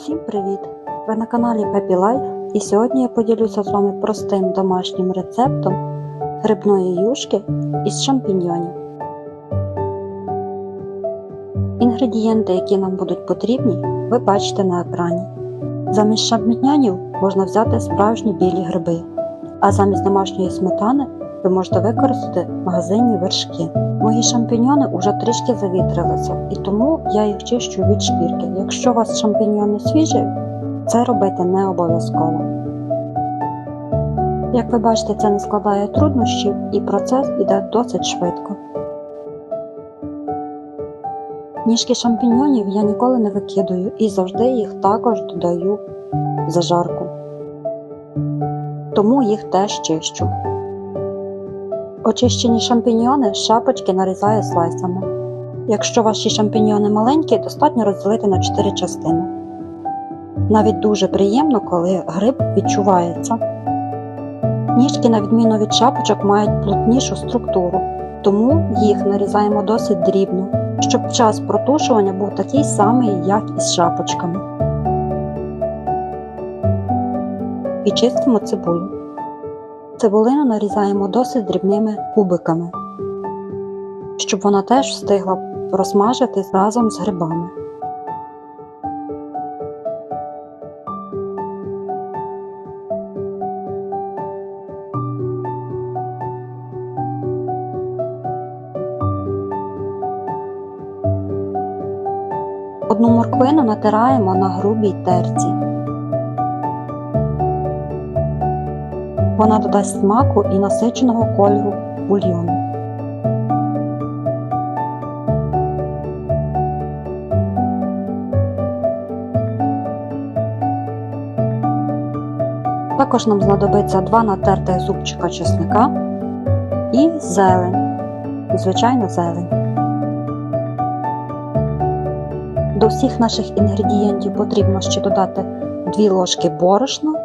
Всім привіт! Ви на каналі Life і сьогодні я поділюся з вами простим домашнім рецептом грибної юшки із шампіньйонів. Інгредієнти, які нам будуть потрібні, ви бачите на екрані. Замість шампіньйонів можна взяти справжні білі гриби, а замість домашньої сметани ви можете використати магазинні вершки. Мої шампіньйони вже трішки завітрилися, і тому я їх чищу від шкірки. Якщо у вас шампіньйони свіжі, це робити не обов'язково. Як ви бачите, це не складає труднощів і процес іде досить швидко. Ніжки шампіньйонів я ніколи не викидаю і завжди їх також додаю в зажарку. Тому їх теж чищу. Очищені шампіньйони шапочки нарізаю слайсами. Якщо ваші шампіньйони маленькі, достатньо розділити на 4 частини. Навіть дуже приємно, коли гриб відчувається. Ніжки, на відміну від шапочок, мають плотнішу структуру, тому їх нарізаємо досить дрібно, щоб час протушування був такий самий, як і з шапочками. І чистимо цибулю. Цибулину нарізаємо досить дрібними кубиками, щоб вона теж встигла просмажитись разом з грибами. Одну морквину натираємо на грубій терці. Вона додасть смаку і насиченого кольору бульйону. Також нам знадобиться два натертих зубчика чесника і зелень, звичайно зелень. До всіх наших інгредієнтів потрібно ще додати 2 ложки борошна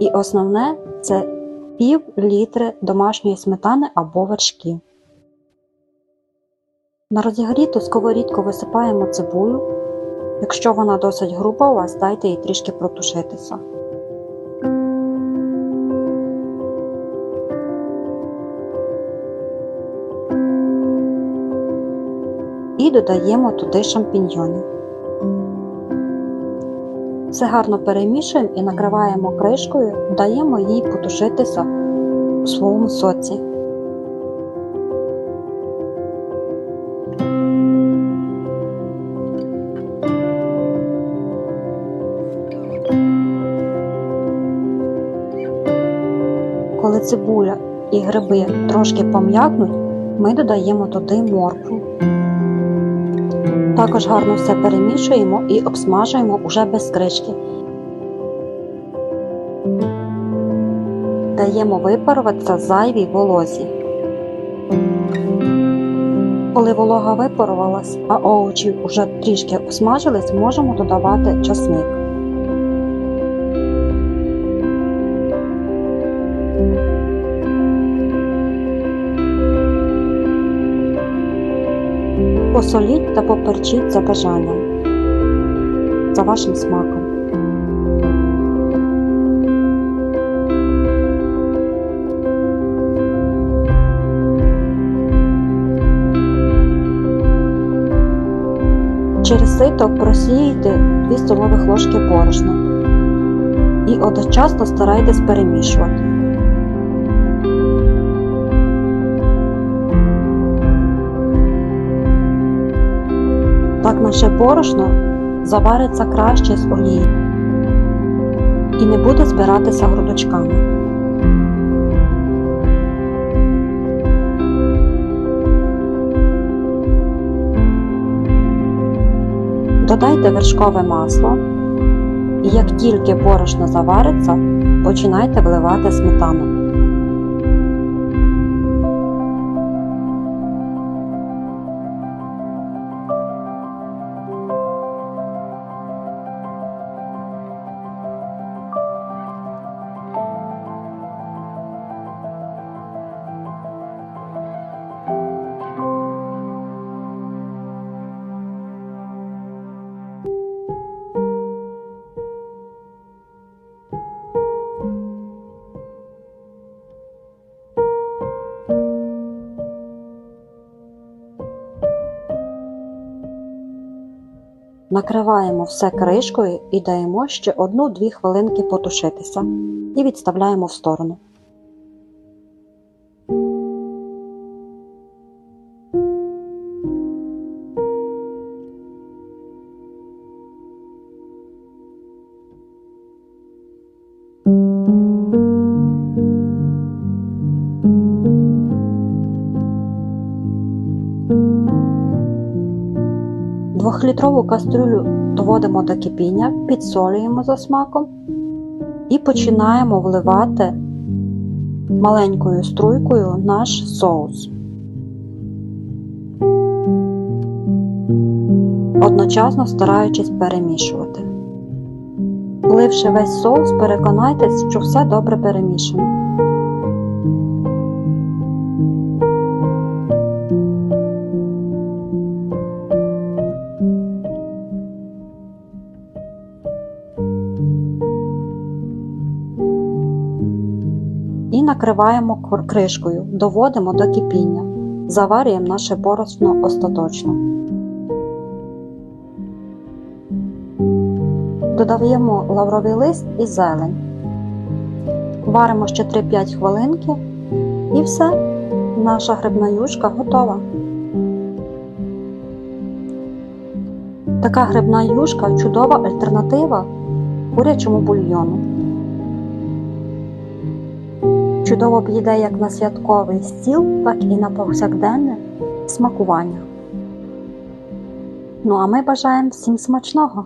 І основне це пів літри домашньої сметани або вершки. На розігріту сковорідку висипаємо цибулю. Якщо вона досить груба у вас, дайте їй трішки протушитися. І додаємо туди шампіньйони. Все гарно перемішуємо і накриваємо кришкою, даємо їй потушитися у своєму соці. Коли цибуля і гриби трошки пом'якнуть, ми додаємо туди моркву. Також гарно все перемішуємо і обсмажуємо уже без кришки. Даємо випаруватися зайвій волозі. Коли волога випарувалась, а овочі вже трішки обсмажились, можемо додавати часник. Посоліть та поперчіть за бажанням, за вашим смаком. Через сито просіюйте 2 столових ложки борошна і одночасно старайтесь перемішувати. Наше борошно завариться краще з олії і не буде збиратися грудочками. Додайте вершкове масло і як тільки борошно завариться, починайте вливати сметану. Накриваємо все кришкою і даємо ще 1-2 хвилинки потушитися і відставляємо в сторону. Двохлітрову кастрюлю доводимо до кипіння, підсолюємо за смаком і починаємо вливати маленькою струйкою наш соус. Одночасно стараючись перемішувати. Вливши весь соус, переконайтесь, що все добре перемішано. Накриваємо кришкою, доводимо до кипіння, заварюємо наше борошно остаточно. Додаємо лавровий лист і зелень. Варимо ще 3-5 хвилинки і все, наша грибна юшка готова. Така грибна юшка чудова альтернатива курячому бульйону. Чудово підійде як на святковий стіл, так і на повсякденне смакування. Ну а ми бажаємо всім смачного!